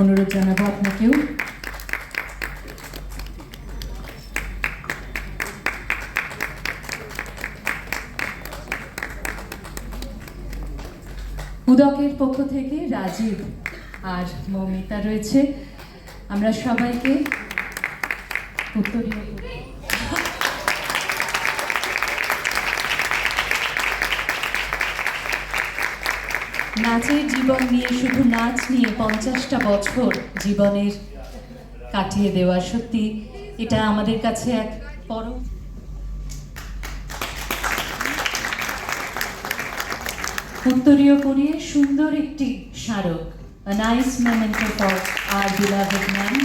অনুরোধ জানাব আপনাকেও উদকের পক্ষ থেকে রাজীব আর মৌমিতা রয়েছে। আমরা সবাইকে উত্তরীয় নাচের জীবন নিয়ে, শুধু নাচ নিয়ে পঞ্চাশটা বছর জীবনের কাটিয়ে দেওয়া সত্যি, এটা আমাদের কাছে এক পরম উত্তরীয় পরিয়ে সুন্দর একটি স্মারক nice nice for our beloved beloved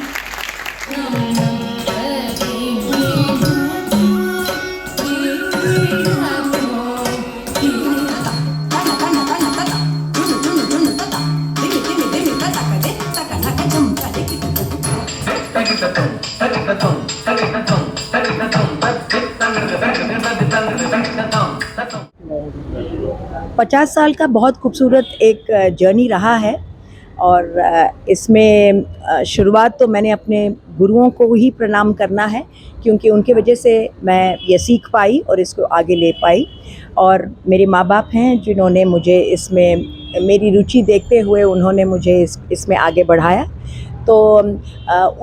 पचास साल का बहुत खूबसूरत एक जर्नी रहा है और इसमें शुरुआत तो मैंने अपने गुरुओं को ही प्रणाम करना है क्योंकि उनके वजह से मैं ये सीख पाई और इसको आगे ले पाई और मेरे माँ बाप हैं जिन्होंने मुझे इसमें, मेरी रुचि देखते हुए उन्होंने मुझे इस, इसमें आगे बढ़ाया। तो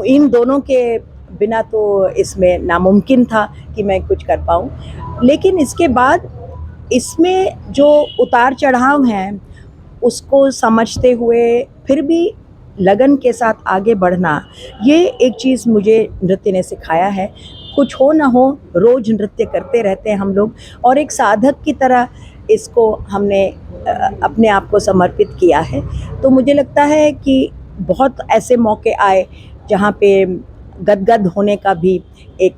इन दोनों के बिना तो इसमें नामुमकिन था कि मैं कुछ कर पाऊँ। लेकिन इसके बाद इसमें जो उतार चढ़ाव हैं, उसको समझते हुए फिर भी लगन के साथ आगे बढ़ना, ये एक चीज़ मुझे नृत्य ने सिखाया है। कुछ हो ना हो, रोज़ नृत्य करते रहते हैं हम लोग और एक साधक की तरह इसको हमने अपने आप को समर्पित किया है। तो मुझे लगता है कि बहुत ऐसे मौके आए जहाँ पे गदगद होने का भी एक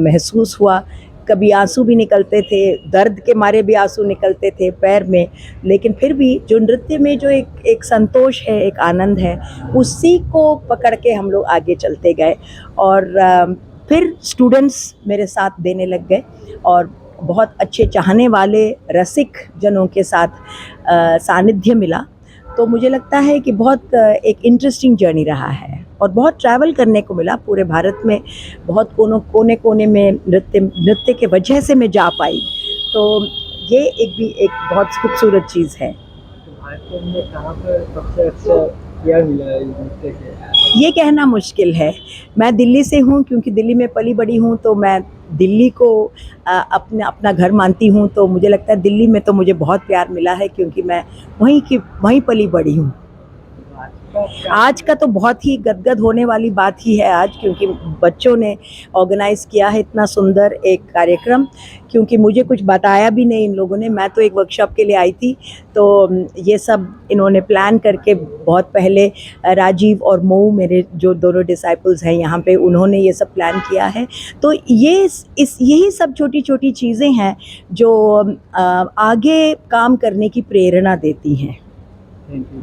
महसूस हुआ। कभी आँसू भी निकलते थे, दर्द के मारे भी आँसू निकलते थे पैर में, लेकिन फिर भी जो नृत्य में जो एक एक संतोष है, एक आनंद है, उसी को पकड़ के हम लोग आगे चलते गए और फिर स्टूडेंट्स मेरे साथ देने लग गए और बहुत अच्छे चाहने वाले रसिक जनों के साथ सानिध्य मिला। तो मुझे लगता है कि बहुत एक इंटरेस्टिंग जर्नी रहा है। और बहुत ट्रैवल करने को मिला पूरे भारत में। बहुत कोनों कोने कोने में नृत्य नृत्य के वजह से मैं जा पाई। तो ये एक भी एक बहुत खूबसूरत चीज़ है। भारत में कहाँ पर सबसे अच्छा ये कहना मुश्किल है। मैं दिल्ली से हूँ क्योंकि दिल्ली में पली बड़ी हूँ तो मैं दिल्ली को अपना अपना घर मानती हूँ। तो मुझे लगता है दिल्ली में तो मुझे बहुत प्यार मिला है क्योंकि मैं वहीं की वहीं पली बड़ी हूँ। आज का तो बहुत ही गदगद होने वाली बात ही है आज, क्योंकि बच्चों ने ऑर्गेनाइज किया है इतना सुंदर एक कार्यक्रम, क्योंकि मुझे कुछ बताया भी नहीं इन लोगों ने। मैं तो एक वर्कशॉप के लिए आई थी तो ये सब इन्होंने प्लान करके बहुत पहले राजीव और मऊ मेरे जो दोनों डिसाइपल्स हैं यहाँ पे, उन्होंने ये सब प्लान किया है। तो ये इस यही सब छोटी छोटी चीज़ें हैं जो आगे काम करने की प्रेरणा देती हैं। थैंक यू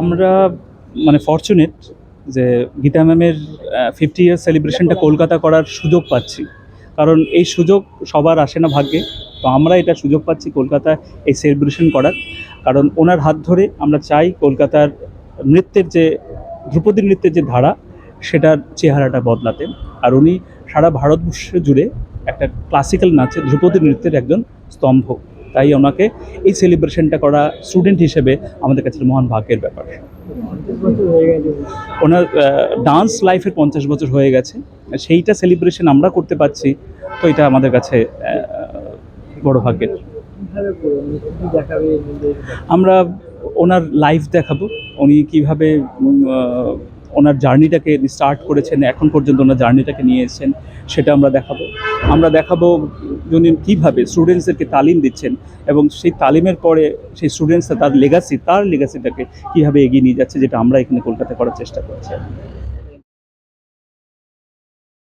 আমরা মানে ফরচুনেট যে গীতা ম্যামের ফিফটি ইয়ার সেলিব্রেশনটা কলকাতা করার সুযোগ পাচ্ছি। কারণ এই সুযোগ সবার আসে না ভাগ্যে। তো আমরা এটা সুযোগ পাচ্ছি কলকাতায় এই সেলিব্রেশন করার। কারণ ওনার হাত ধরে আমরা চাই কলকাতার নৃত্যের যে, ধ্রুপদী নৃত্যের যে ধারা, সেটার চেহারাটা বদলাতে। আর উনি সারা ভারতবর্ষ জুড়ে একটা ক্লাসিক্যাল নাচে ধ্রুপদী নৃত্যের একজন স্তম্ভ। তাই ওনাকে এই সেলিব্রেশনটা করা স্টুডেন্ট হিসেবে আমাদের কাছে মহান ভাগ্যের ব্যাপার। ওনার ডান্স লাইফের পঞ্চাশ বছর হয়ে গেছে, সেইটা সেলিব্রেশন আমরা করতে পারছি, তো এটা আমাদের কাছে বড় ভাগ্যের। আমরা ওনার লাইফ দেখাবো, উনি কীভাবে ওনার জার্নিটাকে স্টার্ট করেছেন, এখন পর্যন্ত ওনার জার্নিটাকে নিয়ে এসেছেন, সেটা আমরা দেখাবো। আমরা দেখাবো উনি কীভাবে স্টুডেন্টসদেরকে তালিম দিচ্ছেন এবং সেই তালিমের পরে সেই স্টুডেন্টসরা তার লেগাসি তার লেগাসিটাকে কীভাবে এগিয়ে নিয়ে যাচ্ছে, যেটা আমরা এখানে কলকাতা করার চেষ্টা করছি।